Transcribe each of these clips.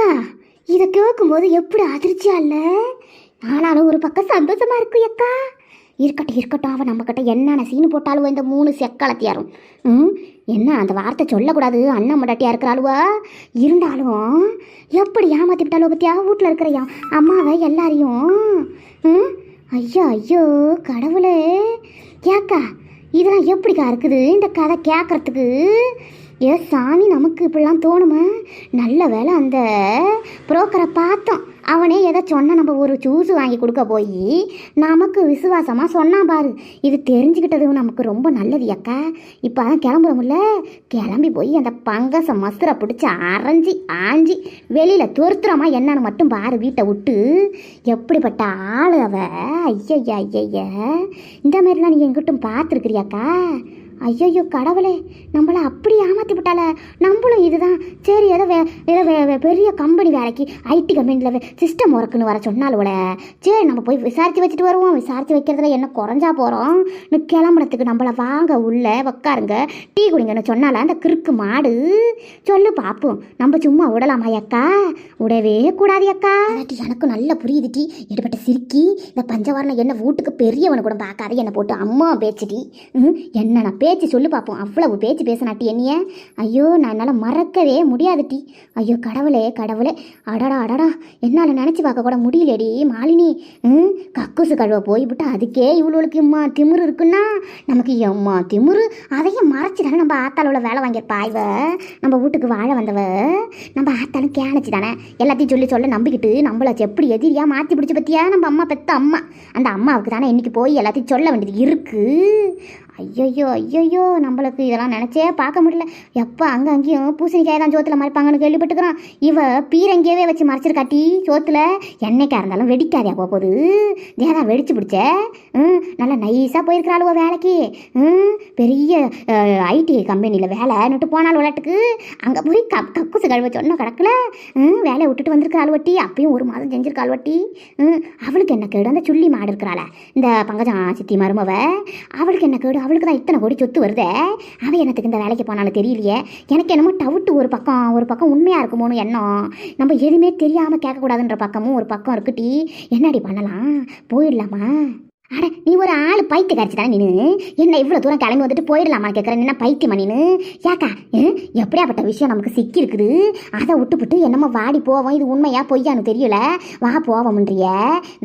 அக்கா இதை கேட்கும்போது எப்படி அதிர்ச்சியா இல்லை? ஆனாலும் ஒரு பக்கம் சந்தோஷமா இருக்கு ஏக்கா இருக்கட்டும் இருக்கட்டும் அவன் நம்மக்கிட்ட என்னென்ன சீனு போட்டாலும் இந்த மூணு செக்களத்தியாரும் ம் என்ன அந்த வார்த்தை சொல்லக்கூடாது? அண்ணன் முடாட்டியாக இருக்கிறாளுவா? இருந்தாலும் எப்படி ஏமாத்தி விட்டாலும் பத்தியா? வீட்டில் இருக்கிற யா- அம்மாவை எல்லாரையும். ம் ஐயோ ஐயோ கடவுளே. கேக்கா இதெல்லாம் எப்படிக்கா இருக்குது? இந்த கதை கேட்கறதுக்கு ஏ சாமி நமக்கு இப்படிலாம் தோணுமா? நல்ல வேளை அந்த புரோக்கரை பார்த்தோம். அவனே எதை சொன்னால் நம்ம ஒரு ஜூஸ் வாங்கி கொடுக்க போய் நமக்கு விசுவாசமாக சொன்னான் பாரு. இது தெரிஞ்சுக்கிட்டது நமக்கு ரொம்ப நல்லது அக்கா. இப்போ அதான் கிளம்புறோம்ல கிளம்பி போய் அந்த பங்கச மசுரை பிடிச்சி அரைஞ்சி ஆஞ்சி வெளியில் துருத்துறமா என்னன்னு மட்டும் பாரு வீட்டை விட்டு. எப்படிப்பட்ட ஆள் அவ. ஐயய்யா ஐயய்ய இந்த மாதிரிலாம் நீ எங்கிட்டும் பார்த்துருக்குறியாக்கா? ஐயோ கடவுளே நம்மளை அப்படி ஏமாத்தி விட்டால நம்மளும் இதுதான். சரி ஏதோ வே ஏதோ வே வே- பெரிய கம்பெனி வேலைக்கு ஐடி கம்பெனியில் சிஸ்டம் ஒர்க்குன்னு வர சொன்னாலுவல சரி நம்ம போய் விசாரித்து வச்சுட்டு வருவோம். விசாரித்து வைக்கிறதுல என்ன குறைஞ்சா போகிறோம் இன்னும் கிளம்புறதுக்கு நம்மளை வாங்க உள்ளே உக்காருங்க. டீ குடிங்கன்னு சொன்னால அந்த கிறுக்கு மாடு? சொல்லு பார்ப்போம் நம்ம சும்மா விடலாமா அக்கா? விடவே கூடாது அக்கா. எனக்கு நல்லா புரியுது டீ. எடுபட்ட சிரிக்கி இந்த பஞ்சவரணம் என்ன வீட்டுக்கு பெரியவனை கூட பார்க்காத என்னை போட்டு அம்மா பேச்சுடி ம் பே பேச்சு சொல்லு பார்ப்போம் அவ்வளவு பேச்சு பேசினாட்டி என்னைய? ஐயோ நான் என்னால் மறக்கவே முடியாது டி ஐயோ கடவுளே கடவுளே. அடடா அடடா. என்னால் நினச்சி பார்க்க கூட முடியலடி. மாலினி ம்? கக்கூசு கழுவ போய்விட்டு அதுக்கே இவ்வளோளுக்கு இம்மா திமிரு இருக்குன்னா? நமக்கு எம்மா திமிரு? அதையும் மறைச்சி தானே நம்ம உள்ள வேலை வாங்கியிருப்பா இவ? நம்ம வீட்டுக்கு வாழ வந்தவ? நம்ம ஆத்தாலும் கேனச்சு தானே. எல்லாத்தையும் சொல்லி சொல்ல நம்பிக்கிட்டு நம்மள எப்படி எதிரியா மாற்றி பிடிச்சி பற்றியா நம்ம அம்மா பெத்த அம்மா. அந்த அம்மாவுக்கு தானே இன்னைக்கு போய் எல்லாத்தையும் சொல்ல வேண்டியது இருக்கு. ஐயோ ஐயோ நம்மளுக்கு இதெல்லாம் நினச்சே பார்க்க முடியல. எப்போ அங்கே அங்கேயும் பூசணிக்காய் தான் சோத்தில் மறைப்பாங்கன்னு கேள்விப்பட்டுக்கிறோம் இவ பீரங்கியவே வச்சு மறைச்சிருக்காட்டி சோத்தில் என்னைக்கா இருந்தாலும் வெடிக்காதே போகுது தேதா வெடிச்சு பிடிச்ச. ம் நல்லா நைஸாக போயிருக்கிறாளுவோ வேலைக்கு. ம் பெரிய ஐடி கம்பெனியில் வேலைன்னுட்டு போனாள் விளையாட்டுக்கு. அங்கே போய் கப் கக்குசு கழுவ சொன்ன கிடக்கல ம் வேலையை விட்டுட்டு வந்திருக்காள் வட்டி அப்பயும் ஒரு மாதம் செஞ்சிருக்காள் வட்டி ம் அவளுக்கு என்ன கேடு? அந்த சுள்ளி மாடு இருக்கிறாள. இந்த பங்கஜம் சித்தி மருமவ அவளுக்கு என்ன கேடு? அவளுக்கு தான் இத்தனை கோடி சொத்து வருதே? அவள் என்னத்துக்கு இந்த வேலைக்கு போனாலும் தெரியலையே. எனக்கு என்னமோ டவுட்டு ஒரு பக்கம். ஒரு பக்கம் உண்மையாக இருக்குமோன்னு எண்ணம். நம்ம எதுவுமே தெரியாமல் கேட்கக்கூடாதுன்ற பக்கமும் ஒரு பக்கம் இருக்குட்டி என்னடி பண்ணலாம்? போயிடலாமா? அட நீ ஒரு ஆள் பைத்திய கரைச்சி தானே நீனு? என்ன இவ்வளோ தூரம் கிளம்பி வந்துட்டு போயிடலாமா கேட்குறேன் என்ன பைத்தியமா நின்னு ஏக்கா எப்படியாப்பட்ட விஷயம் நமக்கு சிக்கி இருக்குது அதை விட்டுப்புட்டு என்னமோ வாடி போவோம். இது உண்மையா பொய்யான்னு தெரியல. வா போவோம்ன்றிய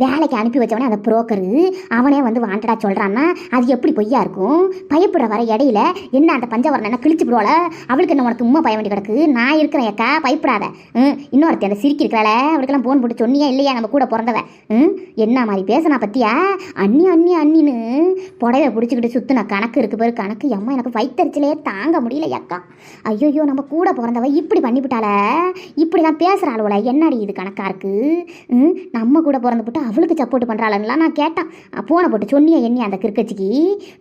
வேலைக்கு அனுப்பி வச்சவனே அந்த புரோக்கரு. அவனே வந்து வாண்டடா சொல்கிறான்னா அது எப்படி பொய்யா இருக்கும்? பயப்படுற வர இடையில என்ன அந்த பஞ்சவரன் என்ன கிழிச்சு போடுவாள அவளுக்கு என்ன உனக்கு உண்மை பய வேண்டி கிடக்கு? நான் இருக்கிறேன் ஏக்கா பயப்படாத. ம் இன்னொருத்தி அந்த சிரிக்கி இருக்கிறாள அவளுக்கெல்லாம் போன் போட்டு சொன்னியா இல்லையா நம்ம கூட பிறந்தவ? என்ன மாதிரி பேசுனா பத்தியா? அண்ணி அண்ணி அண்ணின்னு புடவை பிடிச்சிக்கிட்டு சுற்றின கணக்கு இருக்கு பேரு கணக்கு. அம்மா எனக்கு வயிற்றுச்சலே தாங்க முடியல அக்கா. ஐயோயோ நம்ம கூட பிறந்தவ இப்படி பண்ணிவிட்டாள? இப்படிலாம் பேசுகிறாளுவல என்னடி இது கணக்கா இருக்கு? ம் நம்ம கூட பிறந்து போட்டு அவளுக்கு சப்போர்ட் பண்ணுறாளன்னுலாம் நான் கேட்டேன். போனை போட்டு சொன்னியே எண்ணி அந்த கிறுக்கச்சிக்கு.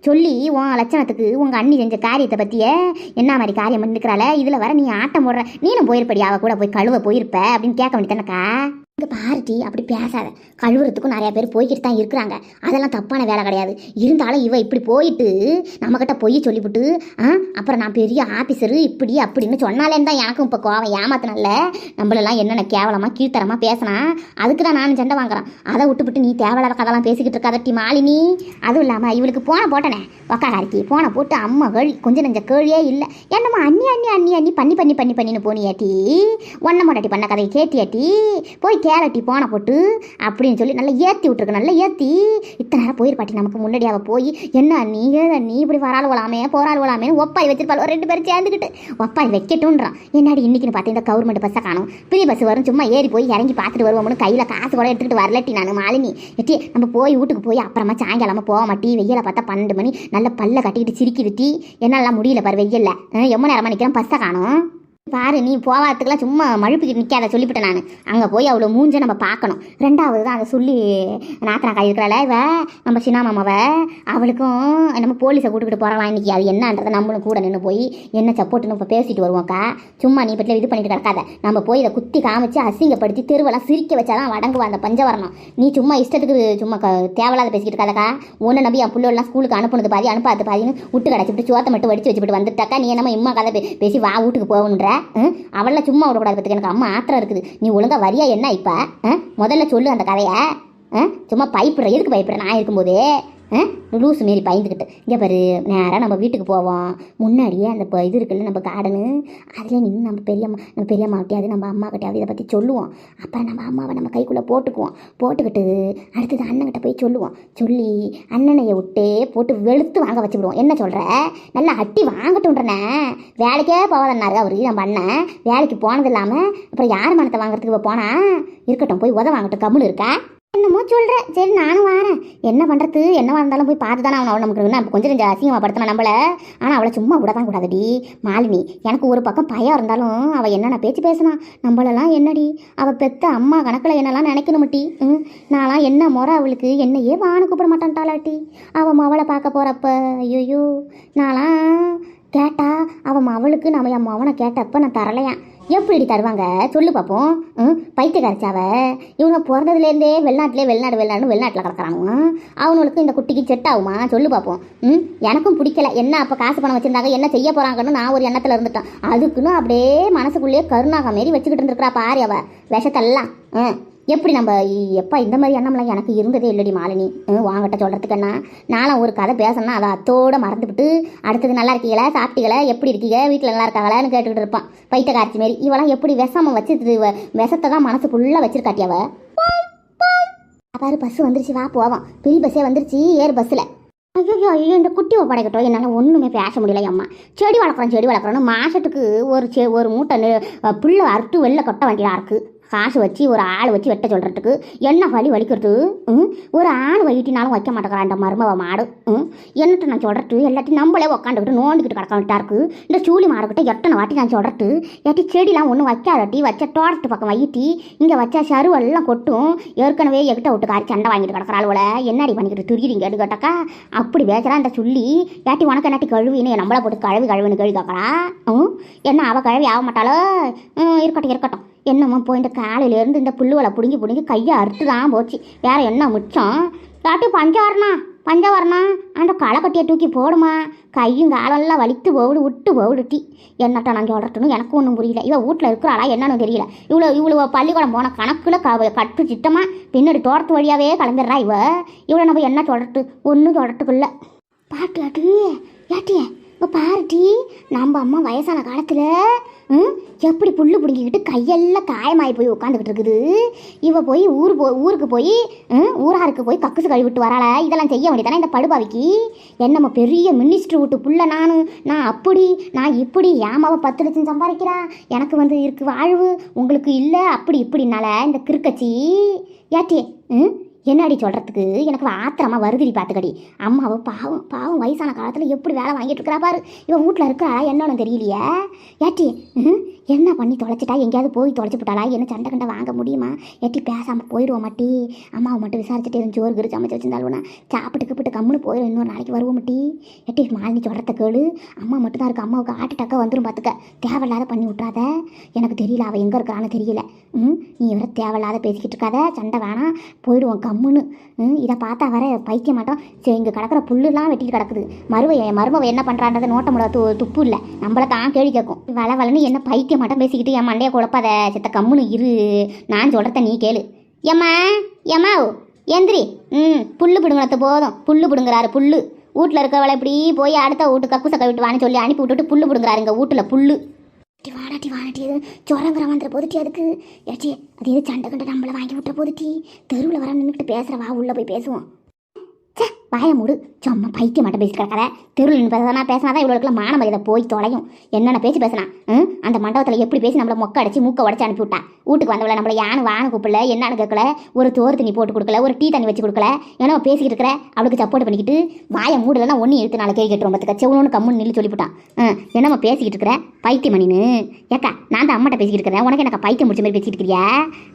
சொல்லி உன் லட்சணத்துக்கு உங்கள் அண்ணி செஞ்ச காரியத்தை பற்றியே என்ன மாதிரி காரியம் பண்ணிருக்கிறாள? இதில் வர நீ ஆட்டம் போடுற நீனும் போயிருப்படி அவள் கூட போய் கழுவ போயிருப்ப? அப்படின்னு கேட்க வேண்டியதானக்கா இங்கே பார்ட்டி அப்படி பேசாத. கழுவுறதுக்கும் நிறைய பேர் போய்கிட்டு தான் இருக்கிறாங்க. அதெல்லாம் தப்பான வேலை கிடையாது. இருந்தாலும் இவ இப்படி போயிட்டு நம்மக்கிட்ட பொய் சொல்லிவிட்டு ஆ அப்புறம் நான் பெரிய ஆஃபீஸரு இப்படி அப்படின்னு சொன்னாலேன்னு தான் எனக்கும் இப்போ கோவம். ஏமாத்தினல்ல? நம்மளெல்லாம் என்னென்ன கேவலமாக கீழ்த்தரமாக பேசினா? அதுக்கு தான் நானும் சண்டை வாங்குறேன். அதை விட்டுவிட்டு நீ தேவையில்லாத கதெல்லாம் பேசிக்கிட்டு இருக்காத டி மாலினி. அதுவும் இல்லாமல் இவளுக்கு போன போட்டனே. ஒக்காகாரிக்கு போன போட்டு அம்மா கேள்வி கொஞ்சம் நெஞ்ச கேழியே இல்லை. என்னம்மா அண்ணி அண்ணி அண்ணி அண்ணி பண்ணி பண்ணி பண்ணி பண்ணின்னு போனியாட்டி ஒன்றை மாட்டாட்டி பண்ண கதையை கேட்டியாட்டி போய் கேரட்டி போன போட்டு அப்படின்னு சொல்லி நல்லா ஏற்றி விட்ருக்கு நல்லா ஏற்றி இத்தனை நேரம் போயிருப்பாட்டி நமக்கு முன்னாடி அவள் போய் என்ன நீ ஏதா நீ இப்படி வராளுவலாமே விழாமே ஒப்பாய் வச்சிருப்பாள். ரெண்டு பேரும் சேர்ந்துக்கிட்டு ஒப்பாய் வைக்கட்டும்ன்றான் என்னடி இன்னைக்குன்னு பார்த்து இந்த கவர்மெண்ட் பஸ்ஸை காணும். ஃப்ரீ பஸ் வரும் சும்மா ஏறி போய் இறங்கி பார்த்துட்டு வருவோம்னு கையில் காசு கூட எடுத்துகிட்டு வரலட்டி நான் மாலினி. எட்டி நம்ம போய் வீட்டுக்கு போய் அப்புறமா சாயங்காலமா போக மாட்டி வெயில பார்த்தா பன்னெண்டு மணி. நல்ல பல்ல கட்டிக்கிட்டு சிரிக்குது டீ. என்னெல்லாம் முடியல பாரு வெயில்ல. அஹ் எம்ம நேரமா நிற்கிறேன் பஸ்ஸை காணும். பாரு நீ போவாததுக்குலாம் சும்மா மழுப்பிக்கிட்டு நிற்காத சொல்லிவிட்டேன் நான். அங்கே போய் அவ்வளோ மூஞ்சை நம்ம பார்க்கணும். ரெண்டாவது தான் அதை சொல்லி நாத்தனாக்கா இருக்கிறாள இவ நம்ம சின்ன மாமாவ அவளுக்கும் நம்ம போலீஸை கூட்டுக்கிட்டு போகிறலாம் இன்றைக்கி அது என்னன்றதை நம்மளும் கூட நின்று போய் என்ன சப்போர்ட்னு இப்போ பேசிட்டு வருவோம்க்கா. சும்மா நீ பற்றியில் இது பண்ணிட்டு கிடக்காத. நம்ம போய் இதை குத்தி காமிச்சு அசிங்கப்படுத்தி தெருவெல்லாம் சிரிக்க வச்சாதான் வடங்குவா அந்த பஞ்சவரணம். நீ சும்மா இஷ்டத்துக்கு சும்மா தேவையில்லாத பேசிக்கிட்டு இருக்காதக்கா. ஒன்று நம்பி என் பிள்ளைலாம் ஸ்கூலுக்கு அனுப்புனது பாதி அனுப்பாது பாதின்னு விட்டு கிடச்சிட்டு சோத்தை மட்டும் வடிச்சு வச்சுட்டு வந்துட்டாக்கா. நீ என்னமோ இம்மா கதை பேசி வா வீட்டுக்கு போகணுன்ற. அவள சும்மா விடக்கூடாது எனக்கு அம்மா ஆத்திரம் இருக்குது. நீ ஒழுங்கா வரியா என்ன இப்போ? முதல்ல சொல்லு அந்த கதையை. ஆ? சும்மா பயப்படுற. எதுக்கு பயப்படுற? நான் இருக்கும்போதே. லூஸ் மாரி பயந்துக்கிட்டு இங்கே பாரு நேராக நம்ம வீட்டுக்கு போவோம். முன்னாடியே அந்த இப்போ இது இருக்குல்ல நம்ம கார்டனு அதில் நின்று நம்ம பெரியம்மா நம்ம பெரியம்மா கிட்டையாவது நம்ம அம்மா கிட்டையாவது இதை பற்றி சொல்லுவோம். அப்புறம் நம்ம அம்மாவை நம்ம கைக்குள்ளே போட்டுக்குவோம். போட்டுக்கிட்டு அடுத்தது அண்ணன்கிட்ட போய் சொல்லுவோம். சொல்லி அண்ணனையை விட்டே போட்டு வெளுத்து வாங்க வச்சுவிடுவோம் என்ன சொல்கிற நல்லா அட்டி வாங்கட்டுன்றனே வேலைக்கே போவாதன்னாரு அவரு நம்ம அண்ணன். வேலைக்கு போனது இல்லாமல் அப்புறம் யார் மனத்தை வாங்குறதுக்கு இவ போனா? இருக்கட்டும் போய் உத வாங்கட்டும். கம்முன்னு இருக்கா. என்னமோ சொல்கிற சரி நானும் வரேன். என்ன பண்ணுறது என்னவா இருந்தாலும் போய் பார்த்து தானே அவனை நமக்கு கொஞ்சம் கொஞ்சம் அசிங்கமாக படுத்தணும் நம்மள. ஆனால் அவளை சும்மா விட தான் கூடாதுடி. மாலினி எனக்கு ஒரு பக்கம் பயம் இருந்தாலும் அவள் என்னென்ன பேச்சு பேசினா? நம்மளெல்லாம் என்னடி? அவள் பெத்த அம்மா கணக்கில் என்னெல்லாம் நினைக்கணும் டி ம்? நான்லாம் என்ன முறை அவளுக்கு? என்னையே வானு கூப்பிட மாட்டான்ட்டாளாட்டி. அவள் மவளை பார்க்க போகிறப்ப ஐயோ நான்லாம் கேட்டா அவன் அவளுக்கு நம்ம என் மவனை கேட்டப்ப நான் தரலையான் எப்படி தருவாங்க? சொல்லு பார்ப்போம் ம் பைத்தியக்காரச்சாவ. இவங்க பிறந்ததுலேருந்தே வெளிநாட்டிலே வெளிநாடு வெளிநாடு வெளிநாட்டில் கிடக்குறானுங்க அவனுக்கு இந்த குட்டிக்கு செட் ஆகுமா? சொல்லு பார்ப்போம் ம் எனக்கும் பிடிக்கல. என்ன அப்போ காசு பணம் வச்சுருந்தாங்க என்ன செய்ய போகிறாங்கன்னு நான் ஒரு எண்ணத்தில் இருந்துட்டேன். அதுக்குன்னு அப்படியே மனசுக்குள்ளேயே கருணாக மாரி வச்சுக்கிட்டு இருந்துருக்குறா பாரு அவ. விஷத்தெல்லாம். ம். எப்படி நம்ம எப்போ எப்பா இந்த மாதிரி எண்ணம்லாம் எனக்கு இருந்ததே இல்லடி மாலினி. வாங்கிட்ட சொல்கிறதுக்கண்ணா நானும் ஒரு கதை பேசணும்னா அதை அத்தோடு மறந்துவிட்டு அடுத்தது நல்லா இருக்கீங்களா சாப்பிட்டீங்களா எப்படி இருக்கீங்க வீட்டில் நல்லா இருக்காங்களான்னு கேட்டுக்கிட்டு இருப்பான். பைத்த காய்ச்சி மாரி. இவெல்லாம் எப்படி விஷம வச்சு விஷத்தை தான் மனசு ஃபுல்லாக வச்சிருக்காட்டியாவ பாரு பஸ் வந்துருச்சு வா போவோம். பெரிய பஸ்ஸே வந்துருச்சு ஏர் பஸ்ஸில். ஐயோ ஐயோ இந்த குட்டி ஒப்படைக்கட்டும் என்னால் ஒன்றுமே பேச முடியல அம்மா. செடி வளர்க்குறோம் செடி வளர்க்குறோன்னு மாதத்துக்கு ஒரு செ ஒரு மூட்டை புல்லை அறுத்து வெளில கொட்ட வேண்டியதாக இருக்குது காசு வச்சு ஒரு ஆள் வச்சு வெட்ட சொல்கிறதுக்கு என்ன வலி வலிக்கிறது? ம்? ஒரு ஆள் வைட்டினாலும் வைக்க மாட்டேங்கிறான் இந்த மருமவ மாடு. ம்? என்னட்டு நான் சொல்கிறது எல்லாத்தையும் நம்மளே உக்காந்துக்கிட்டு நோண்டிக்கிட்டு கிடக்க இருக்கு? இந்த சூழி மாடுக்கிட்ட எத்தனை வாட்டி நான் சொல்கிறது ஏட்டி செடிலாம் ஒன்றும் வைக்காதட்டி வச்ச தோட்டத்து பக்கம் வைட்டி இங்கே வச்சா சருவெல்லாம் கொட்டும் ஏற்கனவே எகிட்ட விட்டுக்காரி சண்டை வாங்கிட்டு கிடக்குறாளுவல என்னடி பண்ணிக்கிட்டு துரிக்கிறீங்கன்னு கேட்டாக்கா? அப்படி பேசுகிறா அந்த சொல்லி ஏட்டி உனக்கு என்னாட்டி கழுவின்னு நம்மளை போட்டு கழுவி கழுவின்னு கேள்வி கேட்குறா? ம்? என்ன அவள் கழுவி ஆக மாட்டாளோ? ம் இருக்கட்டும் இருக்கட்டும். என்னம்மா போய் இந்த காலையிலேருந்து இந்த புல்லுவலை பிடுங்கி பிடுங்கி கையை அறுத்து தான் போச்சு. வேற என்ன மிச்சம்? இல்லாட்டி பஞ்சவரணா பஞ்சவரணா அந்த களைக்கட்டியை தூக்கி போடுமா? கையும் காலெல்லாம் வலித்து போகுது விட்டு போகுதுட்டி என்னட்ட நான் சொல்கிறதுன்னு எனக்கு ஒன்றும் புரியல. இவள் வீட்டில் இருக்கிறாளா என்னன்னு தெரியல. இவ்வளோ இவ்வளோ பள்ளிக்கூடம் போன கணக்கில் க கட்டு சிட்டமாக பின்னாடி தோட்டத்து வழியாகவே கலந்துடுறா இவ. இவ்வளோ நம்ம என்ன சொல்கிறது ஒன்றும் சொல்கிறதுக்குள்ள பாட்டு ஆட்டு ஏட்டியே இப்போ பாருட்டி நம்ம அம்மா வயசான காலத்தில் எப்படி புல்லு பிடுங்கிக்கிட்டு கையெல்லாம் காயமாயி போய் உட்காந்துக்கிட்டு இருக்குது இவ போய் ஊர் போ ஊருக்கு போய் ஊராருக்கு போய் கக்குசு கழுவிட்டு வராள. இதெல்லாம் செய்ய வேண்டியதானே இந்த படுபாவிக்கு? என்னம்மா பெரிய மினிஸ்டர் விட்டு புள்ள நானும். நான் அப்படி நான் இப்படி ஏமாவை பத்து லட்சம் சம்பாதிக்கிறா. எனக்கு வந்து இருக்கு வாழ்வு. உங்களுக்கு இல்லை அப்படி இப்படினால இந்த கிருக்கச்சி. ஏட்டி ம்? என்னடி சொல்கிறதுக்கு எனக்கு ஆத்திரமா வருதுடி பார்த்துக்கடி அம்மாவை பாவம் பாவம் வயசான காலத்தில் எப்படி வேலை வாங்கிட்டு இருக்கிறா பாரு. இவன் வீட்டில் இருக்கா என்னன்னு தெரியலையே. ஏட்டி ம், என்ன பண்ணி தொலைச்சிட்டா? எங்கேயாவது போய் தொலைச்சி விட்டாளா? என்ன சண்டை கண்டை வாங்க முடியுமா? ஏட்டி பேசாமல் போயிடுவோம் மட்டி. அம்மாவை மட்டும் விசாரிச்சுட்டு இருந்து ஜோர் கிரிச்சு அமைச்சு வச்சிருந்தாலும்னா சாப்பிட்டு கிப்பிட்டு கம்முன்னு போயிடும் இன்னொரு நாளைக்கு வருவோம் மட்டி. ஏட்டி மாலினி சொல்கிறத கேளு. அம்மா மட்டும் தான் இருக்கு. அம்மாவுக்கு ஹார்ட் அட்டாக்காக வந்துடும் பார்த்துக்க தேவையில்லாத பண்ணி விட்றாத எனக்கு தெரியல அவள் எங்கே இருக்கிறான்னு தெரியல. ம் நீ இவரை தேவையில்லாத பேசிக்கிட்டு இருக்காத. சண்டை வேணாம். போயிடுவோம் கம்முன்னு. ம் இதை பார்த்தா வர பைக்க மாட்டோம். சரி இங்கே கிடக்கிற புல்லுலாம் வெட்டிட்டு கிடக்குது. மருவை மருமவை என்ன பண்ணுறான்றதை நோட்ட முட து துப்பு இல்லை. நம்மள தான் கேள்வி கேட்கும் வள வளன்னு என்ன பைத்திய மாட்டோம் பேசிக்கிட்டு என் மண்டையை குழப்பாத சித்த கம்முன்னு இரு. நான் சொல்கிறத நீ கேளு. ஏம்மா ஏம்மா எந்திரி. ம் புல்லு பிடுங்கினத்து போதும். புல்லு பிடுங்குறாரு புல்லு. வீட்டில் இருக்கவளை இப்படி போய் அடுத்த வீட்டு கக்குசை கவிட்டு வான்னு சொல்லி அனுப்பி விட்டுட்டு புல்லு பிடுங்குறாரு இங்கே வீட்டில் புல்லு. டி வாடாட்டி வாடாட்டி எது ஜுரங்கிற வந்துட போதுட்டி அதுக்கு. ஏச்சி அது எது சண்டை கண்டு நம்மளை வாங்கி விட்டுற போதுட்டி தெருவில் வர நின்றுட்டு பேசுகிறவா உள்ளே போய் பேசுவோம். சே வாய மூடு. சும்மா பைத்தியம் மட்டும் பேசிட்டு கிடக்காத. திருள் நின்று பேசினா பேசினாதான் இவ்வளோக்குள்ள மான மரியாதை போய் தொலையும். என்னென்ன பேச்சு பேசினா ம்? அந்த மண்டபத்தில் எப்படி பேசி நம்மளை மொக்க அடிச்சு மூக்க உடச்சி அனுப்பி விட்டா? வீட்டுக்கு வந்தவளை நம்மளை யானு வானு கூப்பிடல என்னன்னு கேட்கல ஒரு தோறு தண்ணி போட்டு கொடுக்கல ஒரு டீ தண்ணி வச்சு கொடுக்கல ஏன்னா பேசிக்கிட்டு இருக்கிற அவளுக்கு சப்போர்ட் பண்ணிக்கிட்டு வாயை மூடலன்னா ஒன்று எடுத்து நாளை கேள்வி கேட்டுரும் பத்துக்க செவனு கம்முன்னு நில்லு சொல்லிவிட்டான் என்னம்மா பேசிக்கிட்டு இருக்கிற பைத்தியம் மணின்னு ஏக்கா நான் தான் அம்மாட்ட பேசிக்கிட்டு இருக்கிறேன் உனக்கு எனக்கு பைத்தியம் முடிச்ச மாதிரி பேசிக்கிட்டு இருக்கிறியா?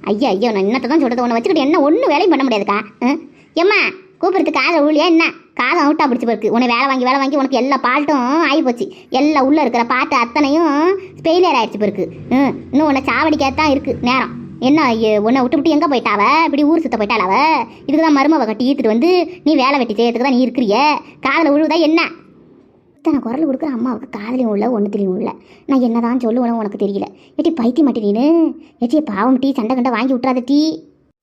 ஐயா ஐயா நான் என்னத்தை தான் சொல்கிறது உன்னை வச்சுக்கிட்டு என்ன ஒன்றும் வேலையும் பண்ண முடியாதுக்கா ம்? ஏம்மா கூப்பிடுறது காதை ஊழியா என்ன? காதம் அவுட்டா பிடிச்சி போயிருக்கு. உன்னை வேலை வாங்கி வேலை வாங்கி உனக்கு எல்லா பால்ட்டும் ஆகி போச்சு. எல்லாம் உள்ளே இருக்கிற பாட்டு அத்தனையும் ஸ்பெயிலியர் ஆயிடுச்சு போயிருக்கு. ம் இன்னும் உன்னை சாவடிக்காதான் இருக்குது நேரம். என்ன ஐயோ உன்னை விட்டு விட்டு எங்கே போயிட்டாவ? இப்படி ஊர் சுத்த போயிட்டாள் இதுக்கு தான் மருமவ கட்டி ஈத்துட்டு வந்து நீ வேலை வெட்டி செய்யறதுக்கு தான் நீ இருக்கிறிய? காதில் உழுவுதா என்ன? இத்தனை குரல் கொடுக்குற அம்மாவுக்கு காதலையும் உள்ள ஒன்றுத்திலையும் உள்ள. நான் என்னதான் சொல்லுவேன்னு உனக்கு தெரியல. ஏட்டி பைத்தி மாட்டி நீனு. ஏட்டி பாவம் டீ சண்டை கண்டை வாங்கி விட்றாத டீ.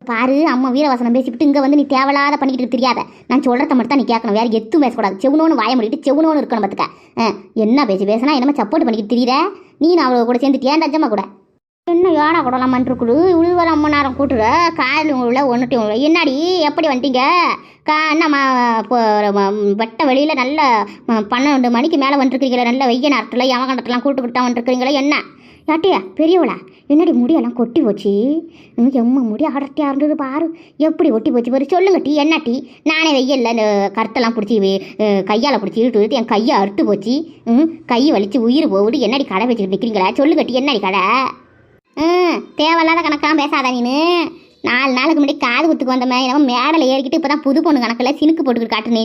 பாரு அம்மா வீரவாசனம் பேசிவிட்டு இங்கே வந்து நீ தேவையில்லாத பண்ணிக்கிட்டு தெரியாத. நான் சொல்கிறத மட்டும் தான் நீ கேட்கணும். வேறு எதுவும் பேசக்கூடாது. செவனோன்னு வாய முடிக்கிட்டு செவனோன்னு இருக்கணும் பார்த்துக்க என்ன பேசி பேசினா என்னமா சப்போர்ட் பண்ணிக்கிட்டு தெரியுற? நீ நான் அவளை கூட சேர்ந்துட்டியா? அந்த கூட. என்ன யானை கூடலாம் குழு உழுவர அம்ம நேரம் கூட்டுற? காயில் உள்ள ஒன்றுட்டு என்னடி? எப்படி வந்துட்டீங்க? கா என்னம்மா இப்போ வெட்ட வெளியில் நல்ல பன்னெண்டு மணிக்கு மேலே வந்துருக்கீங்களே நல்ல வெய்ய நேரத்தில் யமகண்டத்துலாம் கூட்டு விட்டா வந்துருக்கீங்களே என்ன? யாட்டியா பெரியவளா? என்னடி முடியெல்லாம் கொட்டி போச்சு? எம்ம முடி அடர்த்தியாக இருந்தது பாரு. எப்படி ஒட்டி போச்சு பாரு. சொல்லுங்க டீ என்ன டீ? நானே வெயில்ல இந்த கருத்தெல்லாம் பிடிச்சி கையால் பிடிச்சி இழுத்து இழுத்து என் கையை அறுத்து போச்சு. ம் கை வலிச்சு உயிர் போகுது. என்னடி கடை வச்சுக்கிட்டு நிற்கிறீங்களா சொல்லுங்க டீ என்னடி கடை? ம் தேவையில்லாத கணக்காக பேசாத நீனு. நாலு நாளுக்கு முன்னாடி காது குத்துக்கு வந்தமே. என்னமோ மேடலை ஏறிக்கிட்டு இப்போ தான் புது பொண்ணு கணக்கில் சினுக்கு போட்டுக்கிட்டு காட்டுனே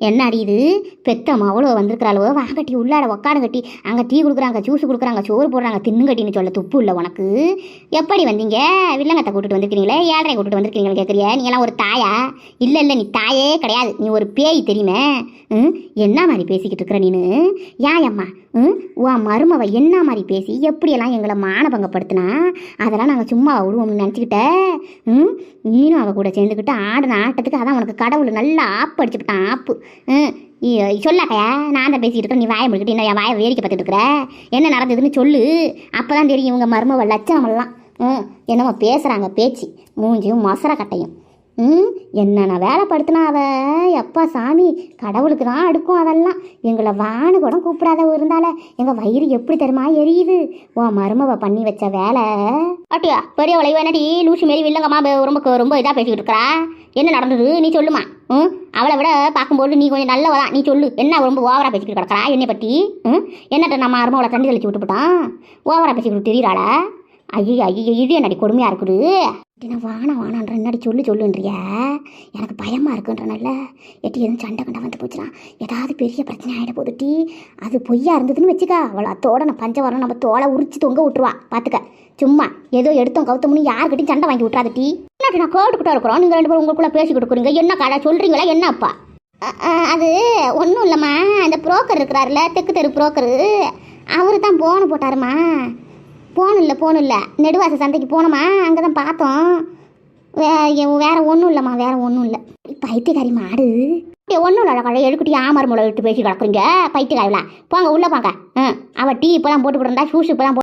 நீனு ம் என்ன அடியுது பெத்தம்மா அவ்வளோ வந்திருக்கிறாளோ? வாங்கட்டி உள்ளாட உக்காடு கட்டி. அங்கே டீ கொடுக்குறாங்க ஜூஸ் கொடுக்குறாங்க சோறு போடுறாங்க தின்னுங்கட்டின்னு சொல்ல துப்பு இல்லை உனக்கு. எப்படி வந்தீங்க? வில்லங்கத்தை கூட்டிட்டு வந்திருக்கீங்களே? ஏழரை கூட்டிட்டு கேட்குறியா கேட்குறிய எல்லாம் ஒரு தாயா? இல்லை இல்லை நீ தாயே கிடையாது. நீ ஒரு பேய் தெரியுமே? ம்? என்ன மாதிரி பேசிக்கிட்டு இருக்கிற நீனு? ஏன் ம்? உன் மருமவ என்ன மாதிரி பேசி எப்படியெல்லாம் எங்களை மானபங்கப்படுத்தினா? அதெல்லாம் நாங்கள் சும்மா விடுவோம்னு நினச்சிக்கிட்ட? ம்? நீனும் அவள் கூட சேர்ந்துக்கிட்டு ஆடின ஆட்டத்துக்கு அதான் உனக்கு கடவுள் நல்லா ஆப்பு அடிச்சுக்கிட்டான் ஆப்பு. ம் சொல்லாக்கையா நான் தான் பேசிக்கிட்டு இருக்கேன். நீ வாயை முடிக்கிட்டு இன்னும் என் வாயை வேடிக்கை பார்த்துட்டு இருக்கிற. என்ன நடந்ததுன்னு சொல்லு. அப்போ தான் தெரியும் இவங்க மருமவ லட்சணமெல்லாம். ம் என்னமோ பேசுகிறாங்க பேச்சு. மூஞ்சியும் மொசர கட்டையும் ம் என்னென்ன வேலைப்படுத்தினா அவ எப்பா சாமி கடவுளுக்கு தான் அடுக்கும் அதெல்லாம். எங்களை வானு கூட கூப்பிடாத இருந்தால எங்கள் வயிறு எப்படி தெரியுமா எரியுது? உன் மருமவ பண்ணி வச்ச வேலை. அட்டியா பெரிய விளைவு என்னடி? லூசி மாரி வில்லங்கம்மா ரொம்ப ரொம்ப இதாக பேசிக்கிட்டு இருக்கிறா? என்ன நடந்தது? நீ சொல்லுமா. ம் அவளை விட பார்க்கும்போது நீ கொஞ்சம் நல்லவ நீ சொல்லு. என்ன ரொம்ப ஓவராக பேசிக்கிட்டு கிடக்கிறா? என்னை பற்றி ம் என்னட்ட நம்ம மருமவளை தண்ணி தெளிச்சு விட்டுவிட்டான் ஓவராக பேசிக்கிட்டு தெரியுறாளா? ஐயோ ஐயோ இது என்னடி கொடுமையாக இருக்குது? என்ன வான வானான்ற என்னடி சொல்லு சொல்லுன்றிய? எனக்கு பயமாக இருக்குன்றனால எட்டி எதுவும் சண்டை கண்டா வந்து போச்சுன்னா ஏதாவது பெரிய பிரச்சனை ஆகிட போகுது டீ. அது பொய்யா இருந்ததுன்னு வச்சுக்கா. அவள் அத்தோட நான் பஞ்சவரம் நம்ம தோலை உரிச்சு தொங்க விட்டுருவா. பார்த்துக்க சும்மா. ஏதோ எடுத்தோம் கவுத்தமுன்னு யாருக்கிட்டையும் சண்டை வாங்கி விட்றாத டீ. என்ன நான் கேட்டுக்கிட்டே இருக்கிறோம்? நீங்கள் ரெண்டு பேரும் உங்களுக்குள்ளே பேசி கொடுக்குறீங்க என்ன கடை சொல்கிறீங்களா என்னப்பா அது ஒன்றும் இல்லைம்மா. அந்த புரோக்கர் இருக்கிறாருல தெற்கு தெரு புரோக்கரு. அவரு தான் போன போட்டாருமா. போகணும் இல்லை போகணும் இல்லை நெடுவாச சந்தைக்கு போனோமா? அங்கே தான் பார்த்தோம். வே வேற ஒன்றும் இல்லைம்மா வேறு ஒன்றும் இல்லை. பைத்தியக்காரி மாடு. ஒன்றும் இல்லை கடை எழுக்கிட்டு ஆமர் முளை விட்டு பேசி கிடக்குறீங்க பைத்தியக்காரிலாம் போங்க உள்ளே போங்க. ம் அவள் டீ இப்போ தான் போட்டு கொடுந்தா ஷூஸ் இப்போ தான்